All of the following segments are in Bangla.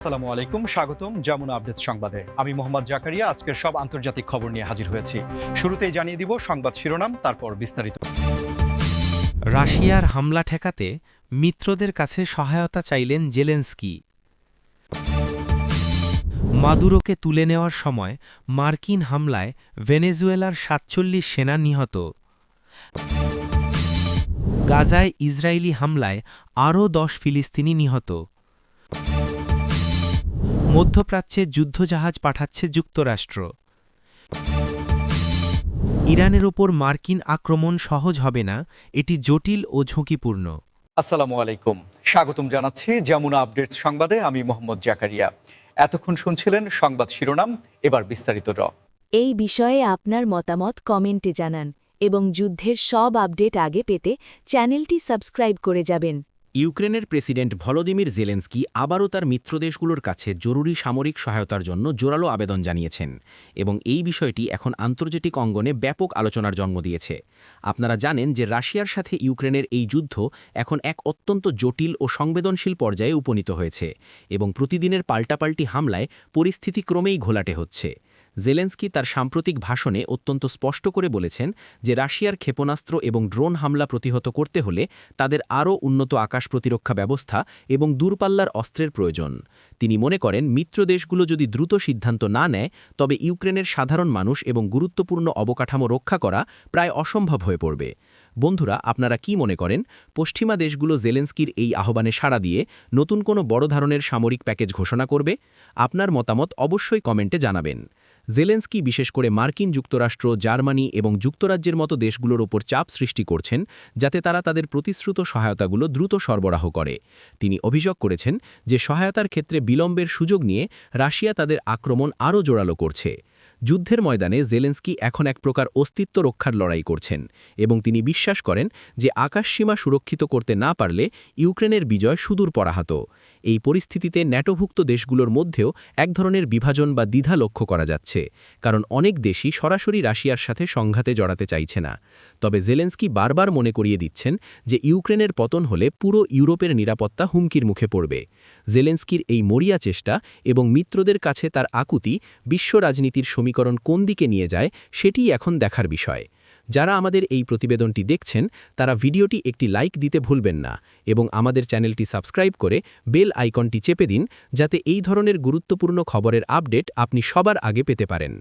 আসসালামু আলাইকুম, স্বাগতম যমুনা আপডেট সংবাদে। আমি মোহাম্মদ জাকারিয়া, আজকের সব আন্তর্জাতিক খবর নিয়ে হাজির হয়েছি। শুরুতেই জানিয়ে দিব সংবাদ শিরোনাম, তারপর বিস্তারিত। রাশিয়ার হামলা ঠেকাতে মিত্রদের কাছে সহায়তা চাইলেন জেলেন্সকি। মাদুরোকে তুলে নেওয়ার সময় মার্কিন হামলায় ভেনেজুয়েলার সাতচল্লিশ সেনা নিহত। গাজায় ইসরায়েলি হামলায় আরও দশ ফিলিস্তিনি নিহত। মধ্যপ্রাচ্যে যুদ্ধজাহাজ পাঠাচ্ছে যুক্তরাষ্ট্র। ইরানের ওপর মার্কিন আক্রমণ সহজ হবে না এটি জটিল ও ঝুঁকিপূর্ণ। আসসালামু আলাইকুম। স্বাগতম জানাচ্ছি যমুনা আপডেটস সংবাদে আমি মোহাম্মদ জাকারিয়া। এতক্ষণ শুনছিলেন সংবাদ শিরোনাম এবার বিস্তারিত র। এই বিষয়ে আপনার মতামত কমেন্টে জানান এবং যুদ্ধের সব আপডেট আগে পেতে চ্যানেলটি সাবস্ক্রাইব করে যাবেন। ইউক্রেনের প্রেসিডেন্ট ভলোদিমির জেলেন্সকি আবারও তার মিত্রদেশগুলোর কাছে জরুরি সামরিক সহায়তার জন্য জোরালো আবেদন জানিয়েছেন এবং এই বিষয়টি এখন আন্তর্জাতিক অঙ্গনে ব্যাপক আলোচনার জন্ম দিয়েছে। আপনারা জানেন যে রাশিয়ার সাথে ইউক্রেনের এই যুদ্ধ এখন এক অত্যন্ত জটিল ও সংবেদনশীল পর্যায়ে উপনীত হয়েছে এবং প্রতিদিনের পাল্টাপাল্টি হামলায় পরিস্থিতি ক্রমেই ঘোলাটে হচ্ছে। জেলেন্সকি তার সাম্প্রতিক ভাষণে অত্যন্ত স্পষ্ট করে বলেছেন যে রাশিয়ার ক্ষেপণাস্ত্র এবং ড্রোন হামলা প্রতিহত করতে হলে তাদের আরও উন্নত আকাশ প্রতিরক্ষা ব্যবস্থা এবং দূরপাল্লার অস্ত্রের প্রয়োজন। তিনি মনে করেন, মিত্র দেশগুলো যদি দ্রুত সিদ্ধান্ত না নেয়, তবে ইউক্রেনের সাধারণ মানুষ এবং গুরুত্বপূর্ণ অবকাঠামো রক্ষা করা প্রায় অসম্ভব হয়ে পড়বে। বন্ধুরা, আপনারা কি মনে করেন? পশ্চিমা দেশগুলো জেলেন্সকির এই আহ্বানে সাড়া দিয়ে নতুন কোনো বড় ধরনের সামরিক প্যাকেজ ঘোষণা করবে? আপনার মতামত অবশ্যই কমেন্টে জানাবেন। জেলেন্সকি বিশেষ করে মার্কিন যুক্তরাষ্ট্র, জার্মানি এবং যুক্তরাজ্যের মতো দেশগুলোর ওপর চাপ সৃষ্টি করছেন, যাতে তারা তাদের প্রতিশ্রুত সহায়তাগুলো দ্রুত সরবরাহ করে। তিনি অভিযোগ করেছেন যে সহায়তার ক্ষেত্রে বিলম্বের সুযোগ নিয়ে রাশিয়া তাদের আক্রমণ আরও জোরালো করছে। যুদ্ধের ময়দানে জেলেন্সকি এখন এক প্রকার অস্তিত্ব রক্ষার লড়াই করছেন এবং তিনি বিশ্বাস করেন যে আকাশসীমা সুরক্ষিত করতে না পারলে ইউক্রেনের বিজয় সুদূর পরাহত এই পরিস্থিতিতে ন্যাটোভুক্ত দেশগুলোর মধ্যেও এক ধরনের বিভাজন বা দ্বিধা লক্ষ্য করা যাচ্ছে, কারণ অনেক দেশই সরাসরি রাশিয়ার সাথে সংঘাতে জড়াতে চাইছে না। তবে জেলেন্সকি বারবার মনে করিয়ে দিচ্ছেন যে ইউক্রেনের পতন হলে পুরো ইউরোপের নিরাপত্তা হুমকির মুখে পড়বে। জেলেন্সকির এই মরিয়া চেষ্টা এবং মিত্রদের কাছে তার আকুতি বিশ্ব রাজনীতির সমীকরণ কোন দিকে নিয়ে যায় সেটিই এখন দেখার বিষয়। যারা আমাদের এই প্রতিবেদনটি দেখছেন, তারা ভিডিওটি একটি লাইক দিতে ভুলবেন না এবং আমাদের চ্যানেলটি সাবস্ক্রাইব করে বেল আইকনটি চেপে দিন যাতে এই ধরনের গুরুত্বপূর্ণ খবরের আপডেট আপনি সবার আগে পেতে পারেন।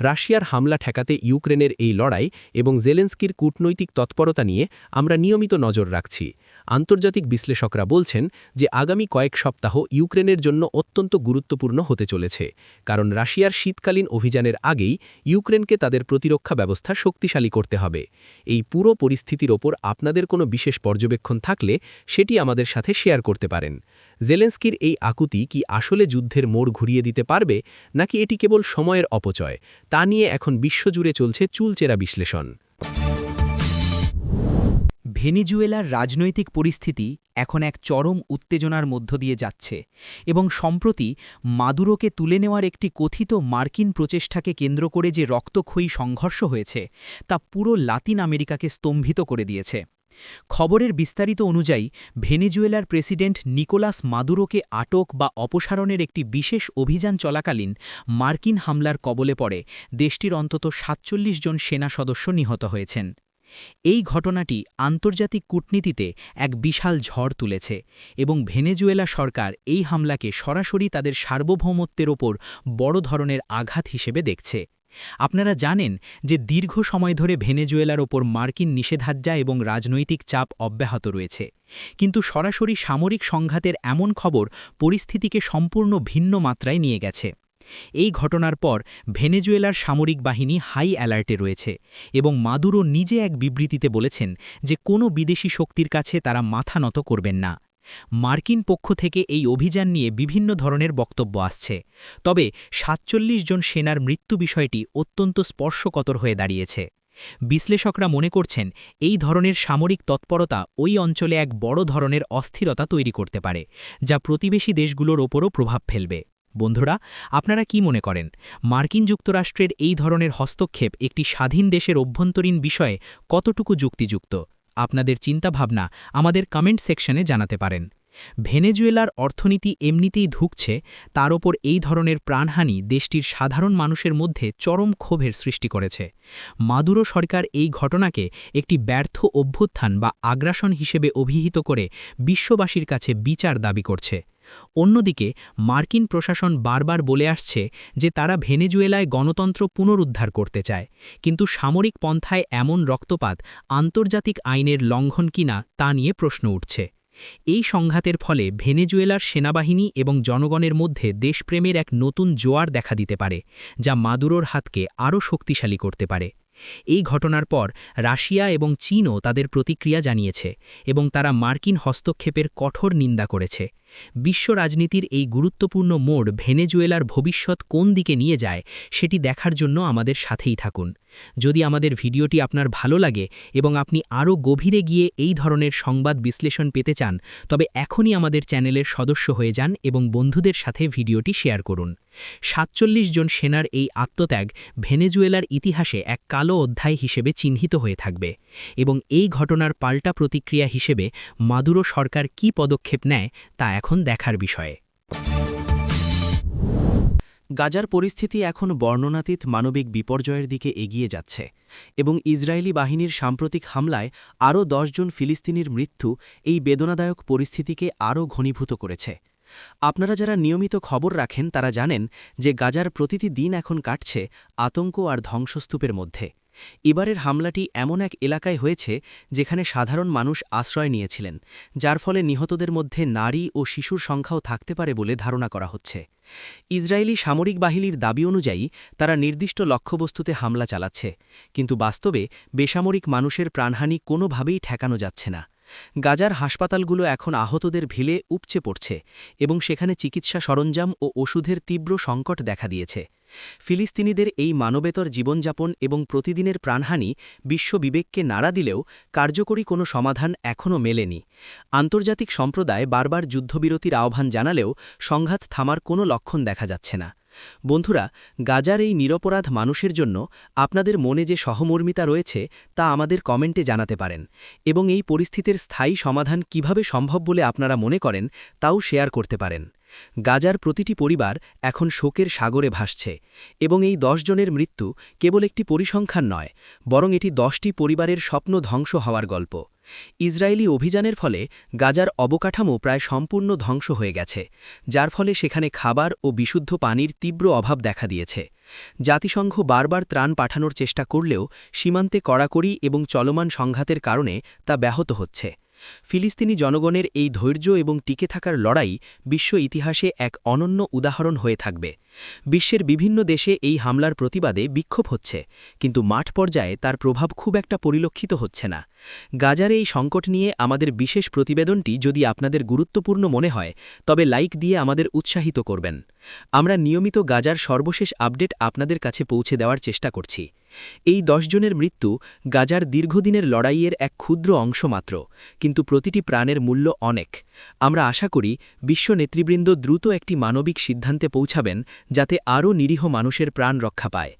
রাশিয়ার হামলা ঠেকাতে ইউক্রেনের এই লড়াই এবং জেলেন্সকির কূটনৈতিক তৎপরতা নিয়ে আমরা নিয়মিত নজর রাখছি। আন্তর্জাতিক বিশ্লেষকরা বলছেন যে আগামী কয়েক সপ্তাহ ইউক্রেনের জন্য অত্যন্ত গুরুত্বপূর্ণ হতে চলেছে, কারণ রাশিয়ার শীতকালীন অভিযানের আগেই ইউক্রেনকে তাদের প্রতিরক্ষা ব্যবস্থা শক্তিশালী করতে হবে। এই পুরো পরিস্থিতির ওপর আপনাদের কোনো বিশেষ পর্যবেক্ষণ থাকলে সেটি আমাদের সাথে শেয়ার করতে পারেন। জেলেন্সকির এই আকুতি কি আসলে যুদ্ধের মোড় ঘুরিয়ে দিতে পারবে, নাকি এটি কেবল সময়ের অপচয়, তা নিয়ে এখন বিশ্বজুড়ে চলছে চুলচেরা বিশ্লেষণ। ভেনিজুয়েলার রাজনৈতিক পরিস্থিতি এখন এক চরম উত্তেজনার মধ্য দিয়ে যাচ্ছে এবং সম্প্রতি মাদুরোকে তুলে নেওয়ার একটি কথিত মার্কিন প্রচেষ্টাকে কেন্দ্র করে যে রক্তক্ষয়ী সংঘর্ষ হয়েছে, তা পুরো লাতিন আমেরিকাকে স্তম্ভিত করে দিয়েছে। খবরের বিস্তারিত অনুযায়ী, ভেনেজুয়েলার প্রেসিডেন্ট নিকোলাস মাদুরোকে আটক বা অপসারণের একটি বিশেষ অভিযান চলাকালীন মার্কিন হামলার কবলে পড়ে দেশটির অন্তত সাতচল্লিশ জন সেনা সদস্য নিহত হয়েছেন। এই ঘটনাটি আন্তর্জাতিক কূটনীতিতে এক বিশাল ঝড় তুলেছে এবং ভেনেজুয়েলা সরকার এই হামলাকে সরাসরি তাদের সার্বভৌমত্বের ওপর বড় ধরনের আঘাত হিসেবে দেখছে। আপনারা জানেন যে দীর্ঘ সময় ধরে ভেনেজুয়েলার ওপর মার্কিন নিষেধাজ্ঞা এবং রাজনৈতিক চাপ অব্যাহত রয়েছে। কিন্তু সরাসরি সামরিক সংঘাতের এমন খবর পরিস্থিতিকে সম্পূর্ণ ভিন্ন মাত্রায় নিয়ে গেছে। এই ঘটনার পর ভেনেজুয়েলার সামরিক বাহিনী হাই অ্যালার্টে রয়েছে এবং মাদুরো নিজে এক বিবৃতিতে বলেছেন যে কোনো বিদেশি শক্তির কাছে তারা মাথা নত করবেন না। মার্কিন পক্ষ থেকে এই অভিযান নিয়ে বিভিন্ন ধরনের বক্তব্য আসছে। তবে সাতচল্লিশ জন সেনার মৃত্যু বিষয়টি অত্যন্ত স্পর্শকতর হয়ে দাঁড়িয়েছে। বিশ্লেষকরা মনে করছেন এই ধরনের সামরিক তৎপরতা ওই অঞ্চলে এক বড় ধরনের অস্থিরতা তৈরি করতে পারে, যা প্রতিবেশী দেশগুলোর ওপরও প্রভাব ফেলবে। বন্ধুরা, আপনারা কি মনে করেন, মার্কিন যুক্তরাষ্ট্রের এই ধরনের হস্তক্ষেপ একটি স্বাধীন দেশের অভ্যন্তরীণ বিষয়ে কতটুকু যুক্তিযুক্ত? আপনাদের চিন্তাভাবনা আমাদের কমেন্ট সেকশনে জানাতে পারেন। ভেনেজুয়েলার অর্থনীতি এমনিতেই ধুকছে, তার ওপর এই ধরনের প্রাণহানি দেশটির সাধারণ মানুষের মধ্যে চরম ক্ষোভের সৃষ্টি করেছে। মাদুরো সরকার এই ঘটনাকে একটি ব্যর্থ অভ্যুত্থান বা আগ্রাসন হিসেবে অভিহিত করে বিশ্ববাসীর কাছে বিচার দাবি করছে। অন্যদিকে, মার্কিন প্রশাসন বারবার বলে আসছে যে তারা ভেনেজুয়েলায় গণতন্ত্র পুনরুদ্ধার করতে চায়, কিন্তু সামরিক পন্থায় এমন রক্তপাত আন্তর্জাতিক আইনের লঙ্ঘন কিনা তা নিয়ে প্রশ্ন উঠছে। এই সংঘাতের ফলে ভেনেজুয়েলার সেনাবাহিনী এবং জনগণের মধ্যে দেশপ্রেমের এক নতুন জোয়ার দেখা দিতে পারে, যা মাদুরোর হাতকে আরও শক্তিশালী করতে পারে। এই ঘটনার পর রাশিয়া এবং চীনও তাদের প্রতিক্রিয়া জানিয়েছে এবং তারা মার্কিন হস্তক্ষেপের কঠোর নিন্দা করেছে। বিশ্ব রাজনীতির এই গুরুত্বপূর্ণ মোড় ভেনেজুয়েলার ভবিষ্যৎ কোন দিকে নিয়ে যায় সেটি দেখার জন্য আমাদের সাথেই থাকুন। যদি আমাদের ভিডিওটি আপনার ভালো লাগে এবং আপনি আরও গভীরে গিয়ে এই ধরনের সংবাদ বিশ্লেষণ পেতে চান, তবে এখনই আমাদের চ্যানেলের সদস্য হয়ে যান এবং বন্ধুদের সাথে ভিডিওটি শেয়ার করুন। সাতচল্লিশ জন সেনার এই আত্মত্যাগ ভেনেজুয়েলার ইতিহাসে এক কালো অধ্যায় হিসেবে চিহ্নিত হয়ে থাকবে এবং এই ঘটনার পাল্টা প্রতিক্রিয়া হিসেবে মাদুরো সরকার কী পদক্ষেপ নেয় তা এখন দেখার বিষয়ে। গাজার পরিস্থিতি এখন বর্ণনাতীত মানবিক বিপর্যয়ের দিকে এগিয়ে যাচ্ছে এবং ইসরায়েলি বাহিনীর সাম্প্রতিক হামলায় আরও জন ফিলিস্তিনির মৃত্যু এই বেদনাদায়ক পরিস্থিতিকে আরও ঘনীভূত করেছে। আপনারা যারা নিয়মিত খবর রাখেন তারা জানেন যে গাজার প্রতিটি দিন এখন কাটছে আতঙ্ক আর ধ্বংসস্তূপের মধ্যে। এবারের হামলাটি এমন এক এলাকায় হয়েছে যেখানে সাধারণ মানুষ আশ্রয় নিয়েছিলেন, যার ফলে নিহতদের মধ্যে নারী ও শিশুর সংখ্যাও থাকতে পারে বলে ধারণা করা হচ্ছে। ইসরায়েলি সামরিক বাহিনীর দাবি অনুযায়ী তারা নির্দিষ্ট লক্ষ্যবস্তুতে হামলা চালাচ্ছে, কিন্তু বাস্তবে বেসামরিক মানুষের প্রাণহানি কোনোভাবেই ঠেকানো যাচ্ছে না। গাজার হাসপাতালগুলো এখন আহতদের ভিলে উপচে পড়ছে এবং সেখানে চিকিৎসা সরঞ্জাম ও ওষুধের তীব্র সংকট দেখা দিয়েছে। ফিলিস্তিনিদের এই মানবেতর জীবনযাপন এবং প্রতিদিনের প্রাণহানি বিশ্ব বিবেককে নাড়া দিলেও কার্যকরী কোনো সমাধান এখনও মেলেনি। আন্তর্জাতিক সম্প্রদায় বারবার যুদ্ধবিরতির আহ্বান জানালেও সংঘাত থামার কোনো লক্ষণ দেখা যাচ্ছে না। বন্ধুরা, গাজার এই নিরপরাধ মানুষের জন্য আপনাদের মনে যে সহমর্মিতা রয়েছে তা আমাদের কমেন্টে জানাতে পারেন এবং এই পরিস্থিতির স্থায়ী সমাধান কীভাবে সম্ভব বলে আপনারা মনে করেন তাও শেয়ার করতে পারেন। গাজার প্রতিটি পরিবার এখন শোকের সাগরে ভাসছে এবং এই জনের মৃত্যু কেবল একটি পরিসংখ্যান নয়, বরং এটি দশটি পরিবারের স্বপ্ন ধ্বংস হওয়ার গল্প। ইসরায়েলি অভিযানের ফলে গাজার অবকাঠামো প্রায় সম্পূর্ণ ধ্বংস হয়ে গেছে, যার ফলে সেখানে খাবার ও বিশুদ্ধ পানির তীব্র অভাব দেখা দিয়েছে। জাতিসংঘ বারবার ত্রাণ পাঠানোর চেষ্টা করলেও সীমান্তে কড়াকড়ি এবং চলমান সংঘাতের কারণে তা ব্যাহত হচ্ছে। ফিলিস্তিনি জনগণের এই ধৈর্য এবং টিকে থাকার লড়াই বিশ্ব ইতিহাসে এক অনন্য উদাহরণ হয়ে থাকবে। বিশ্বের বিভিন্ন দেশে এই হামলার প্রতিবাদে বিক্ষোভ হচ্ছে, কিন্তু মাঠ পর্যায়ে তার প্রভাব খুব একটা পরিলক্ষিত হচ্ছে না। গাজার এই সংকট নিয়ে আমাদের বিশেষ প্রতিবেদনটি যদি আপনাদের গুরুত্বপূর্ণ মনে হয়, তবে লাইক দিয়ে আমাদের উৎসাহিত করবেন। আমরা নিয়মিত গাজার সর্বশেষ আপডেট আপনাদের কাছে পৌঁছে দেওয়ার চেষ্টা করছি। এই জনের মৃত্যু গাজার দীর্ঘদিনের লড়াইয়ের এক ক্ষুদ্র অংশ মাত্র, কিন্তু প্রতিটি প্রাণের মূল্য অনেক। আমরা আশা করি বিশ্ব নেতৃবৃন্দ দ্রুত একটি মানবিক সিদ্ধান্তে পৌঁছাবেন যাতে আরও নিরীহ মানুষের প্রাণ রক্ষা পায়।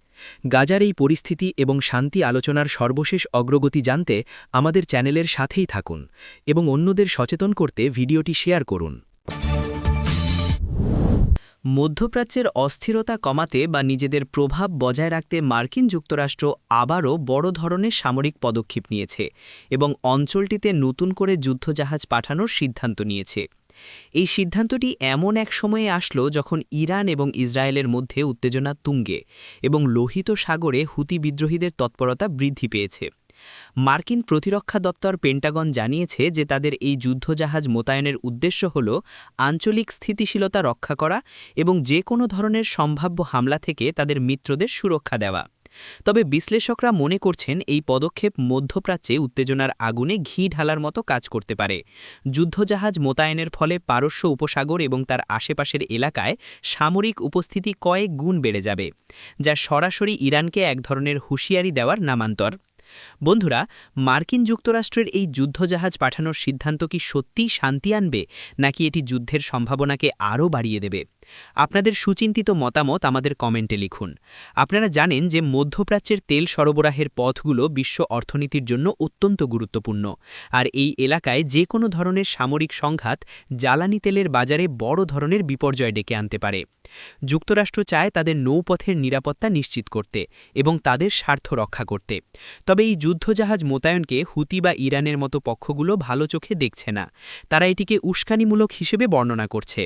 গাজার এই পরিস্থিতি এবং শান্তি আলোচনার সর্বশেষ অগ্রগতি জানতে আমাদের চ্যানেলের সাথেই থাকুন এবং অন্যদের সচেতন করতে ভিডিওটি শেয়ার করুন। মধ্যপ্রাচ্যের অস্থিরতা কমাতে বা নিজেদের প্রভাব বজায় রাখতে মার্কিন যুক্তরাষ্ট্র আবারও বড় ধরনের সামরিক পদক্ষেপ নিয়েছে এবং অঞ্চলটিতে নতুন করে যুদ্ধজাহাজ পাঠানোর সিদ্ধান্ত নিয়েছে। এই সিদ্ধান্তটি এমন এক সময়ে আসলো যখন ইরান এবং ইসরায়েলের মধ্যে উত্তেজনা তুঙ্গে এবং লোহিত সাগরে হুতি বিদ্রোহীদের তৎপরতা বৃদ্ধি পেয়েছে। মার্কিন প্রতিরক্ষা দপ্তর পেন্টাগন জানিয়েছে যে তাদের এই যুদ্ধজাহাজ মোতায়েনের উদ্দেশ্য হল আঞ্চলিক স্থিতিশীলতা রক্ষা করা এবং যে কোনো ধরনের সম্ভাব্য হামলা থেকে তাদের মিত্রদের সুরক্ষা দেওয়া। তবে বিশ্লেষকরা মনে করছেন এই পদক্ষেপ মধ্যপ্রাচ্যে উত্তেজনার আগুনে ঘি ঢালার মতো কাজ করতে পারে। যুদ্ধজাহাজ মোতায়েনের ফলে পারস্য উপসাগর এবং তার আশেপাশের এলাকায় সামরিক উপস্থিতি কয়েক গুণ বেড়ে যাবে, যা সরাসরি ইরানকে এক ধরনের হুঁশিয়ারি দেওয়ার নামান্তর। বন্ধুরা, মার্কিন যুক্তরাষ্ট্রের এই যুদ্ধজাহাজ পাঠানোর সিদ্ধান্ত কি সত্যিই শান্তি আনবে, নাকি এটি যুদ্ধের সম্ভাবনাকে আরও বাড়িয়ে দেবে? আপনাদের সুচিন্তিত মতামত আমাদের কমেন্টে লিখুন। আপনারা জানেন যে মধ্যপ্রাচ্যের তেল সরবরাহের পথগুলো বিশ্ব অর্থনীতির জন্য অত্যন্ত গুরুত্বপূর্ণ, আর এই এলাকায় যে কোনো ধরনের সামরিক সংঘাত জ্বালানি তেলের বাজারে বড় ধরনের বিপর্যয় ডেকে আনতে পারে। যুক্তরাষ্ট্র চায় তাদের নৌপথের নিরাপত্তা নিশ্চিত করতে এবং তাদের স্বার্থ রক্ষা করতে। তবে এই যুদ্ধজাহাজ মোতায়েনকে হুতি বা ইরানের মতো পক্ষগুলো ভালো চোখে দেখছে না। তারা এটিকে উস্কানিমূলক হিসেবে বর্ণনা করছে।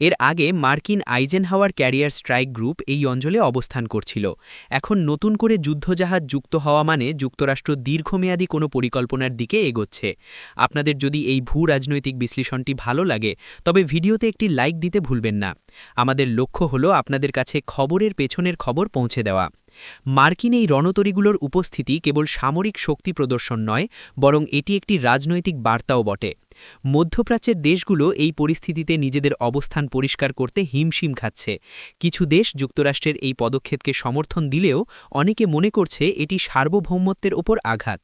এর আগে মার্কিন আইজেনহাওয়ার ক্যারিয়ার স্ট্রাইক গ্রুপ এই অঞ্চলে অবস্থান করছিল। এখন নতুন করে যুদ্ধজাহাজ যুক্ত হওয়া মানে যুক্তরাষ্ট্র দীর্ঘমেয়াদী কোনো পরিকল্পনার দিকে এগোচ্ছে। আপনাদের যদি এই ভূ রাজনৈতিক বিশ্লেষণটি ভালো লাগে, তবে ভিডিওতে একটি লাইক দিতে ভুলবেন না। আমাদের লক্ষ্য হলো আপনাদের কাছে খবরের পেছনের খবর পৌঁছে দেওয়া। মার্কিন এই রণতরীগুলোর উপস্থিতি কেবল সামরিক শক্তি প্রদর্শন নয়, বরং এটি একটি রাজনৈতিক বার্তাও বটে। মধ্যপ্রাচ্যের দেশগুলো এই পরিস্থিতিতে নিজেদের অবস্থান পরিষ্কার করতে হিমশিম খাচ্ছে। কিছু দেশ যুক্তরাষ্ট্রের এই পদক্ষেপকে সমর্থন দিলেও অনেকে মনে করছে এটি সার্বভৌমত্বের ওপর আঘাত।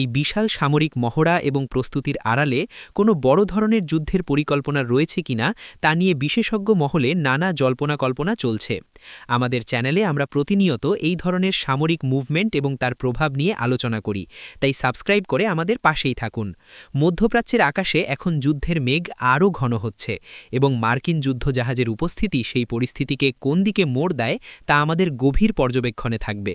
এই বিশাল সামরিক মহড়া এবং প্রস্তুতির আড়ালে কোনো বড় ধরনের যুদ্ধের পরিকল্পনা রয়েছে কিনা তা নিয়ে বিশেষজ্ঞ মহলে নানা জল্পনা কল্পনা চলছে। আমাদের চ্যানেলে আমরা প্রতিনিয়ত এই ধরনের সামরিক মুভমেন্ট এবং তার প্রভাব নিয়ে আলোচনা করি, তাই সাবস্ক্রাইব করে আমাদের পাশেই থাকুন। মধ্যপ্রাচ্যের আকাশে এখন যুদ্ধের মেঘ আরও ঘন হচ্ছে এবং মার্কিন যুদ্ধজাহাজের উপস্থিতি সেই পরিস্থিতিকে কোন দিকে মোড় দেয় তা আমাদের গভীর পর্যবেক্ষণে থাকবে।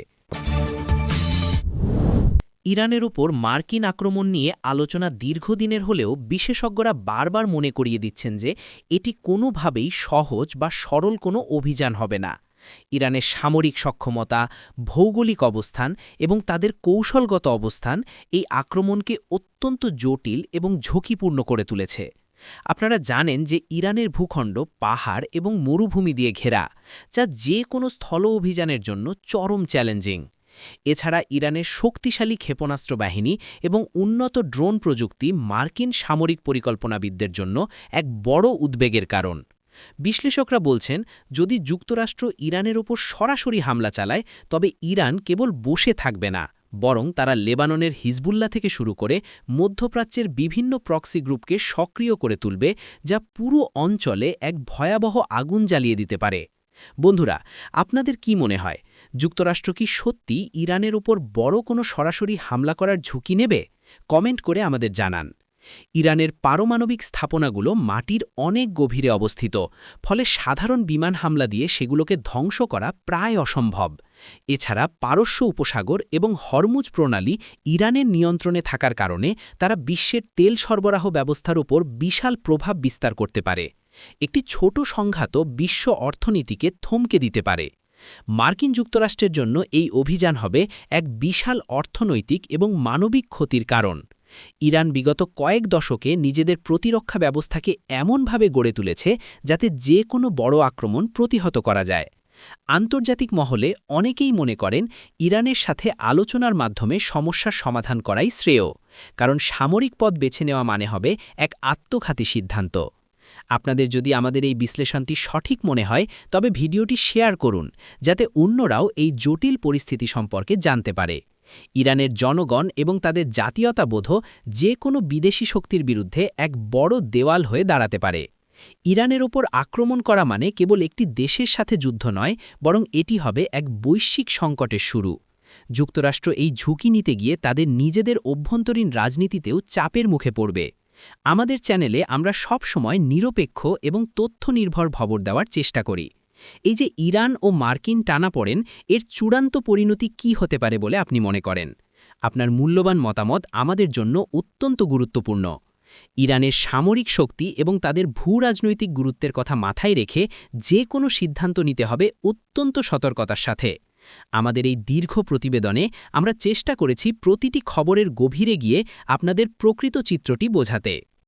ইরানের উপর মার্কিন আক্রমণ নিয়ে আলোচনা দীর্ঘদিনের হলেও বিশেষজ্ঞরা বারবার মনে করিয়ে দিচ্ছেন যে এটি কোনোভাবেই সহজ বা সরল কোনো অভিযান হবে না। ইরানের সামরিক সক্ষমতা, ভৌগোলিক অবস্থান এবং তাদের কৌশলগত অবস্থান এই আক্রমণকে অত্যন্ত জটিল এবং ঝুঁকিপূর্ণ করে তুলেছে। আপনারা জানেন যে ইরানের ভূখণ্ড পাহাড় এবং মরুভূমি দিয়ে ঘেরা, যা যে কোনো স্থল অভিযানের জন্য চরম চ্যালেঞ্জিং। এছাড়া ইরানের শক্তিশালী ক্ষেপণাস্ত্র বাহিনী এবং উন্নত ড্রোন প্রযুক্তি মার্কিন সামরিক পরিকল্পনাবিদদের জন্য এক বড় উদ্বেগের কারণ। বিশ্লেষকরা বলছেন, যদি যুক্তরাষ্ট্র ইরানের ওপর সরাসরি হামলা চালায়, তবে ইরান কেবল বসে থাকবে না, বরং তারা লেবাননের হিজবুল্লা থেকে শুরু করে মধ্যপ্রাচ্যের বিভিন্ন প্রক্সি গ্রুপকে সক্রিয় করে তুলবে, যা পুরো অঞ্চলে এক ভয়াবহ আগুন জ্বালিয়ে দিতে পারে। বন্ধুরা, আপনাদের কি মনে হয়, যুক্তরাষ্ট্র কি সত্যি ইরানের ওপর বড় কোনো সরাসরি হামলা করার ঝুঁকি নেবে? কমেন্ট করে আমাদের জানান। ইরানের পারমাণবিক স্থাপনাগুলো মাটির অনেক গভীরে অবস্থিত, ফলে সাধারণ বিমান হামলা দিয়ে সেগুলোকে ধ্বংস করা প্রায় অসম্ভব। এছাড়া পারস্য উপসাগর এবং হরমুজ প্রণালী ইরানের নিয়ন্ত্রণে থাকার কারণে তারা বিশ্বের তেল সরবরাহ ব্যবস্থার উপর বিশাল প্রভাব বিস্তার করতে পারে। একটি ছোট সংঘাত বিশ্ব অর্থনীতিকে থমকে দিতে পারে। মার্কিন যুক্তরাষ্ট্রের জন্য এই অভিযান হবে এক বিশাল অর্থনৈতিক এবং মানবিক ক্ষতির কারণ। ইরান বিগত কয়েক দশকে নিজেদের প্রতিরক্ষা ব্যবস্থাকে এমনভাবে গড়ে তুলেছে যাতে যে কোনো বড় আক্রমণ প্রতিহত করা যায়। আন্তর্জাতিক মহলে অনেকেই মনে করেন ইরানের সাথে আলোচনার মাধ্যমে সমস্যার সমাধান করাই শ্রেয়, কারণ সামরিক পথ বেছে নেওয়া মানে হবে এক আত্মঘাতী সিদ্ধান্ত। আপনাদের যদি আমাদের এই বিশ্লেষণটি সঠিক মনে হয়, তবে ভিডিওটি শেয়ার করুন, যাতে অন্যরাও এই জটিল পরিস্থিতি সম্পর্কে জানতে পারে। ইরানের জনগণ এবং তাদের জাতীয়তাবোধ যে কোনো বিদেশি শক্তির বিরুদ্ধে এক বড় দেওয়াল হয়ে দাঁড়াতে পারে। ইরানের ওপর আক্রমণ করা মানে কেবল একটি দেশের সাথে যুদ্ধ নয়, বরং এটি হবে এক বৈশ্বিক সংকটের শুরু। যুক্তরাষ্ট্র এই ঝুঁকি নিতে গিয়ে তাদের নিজেদের অভ্যন্তরীণ রাজনীতিতেও চাপের মুখে পড়বে। আমাদের চ্যানেলে আমরা সব সময় নিরপেক্ষ এবং তথ্য নির্ভর খবর দেওয়ার চেষ্টা করি। এই যে ইরান ও মার্কিন টানা পড়েন, এর চূড়ান্ত পরিণতি কি হতে পারে বলে আপনি মনে করেন? আপনার মূল্যবান মতামত আমাদের জন্য অত্যন্ত গুরুত্বপূর্ণ। ইরানের সামরিক শক্তি এবং তাদের ভূ রাজনৈতিক গুরুত্বের কথা মাথায় রেখে যে কোনো সিদ্ধান্ত নিতে হবে অত্যন্ত সতর্কতার সাথে। আমাদের এই দীর্ঘ প্রতিবেদনে আমরা চেষ্টা করেছি প্রতিটি খবরের গভীরে গিয়ে আপনাদের প্রকৃত চিত্রটি বোঝাতে।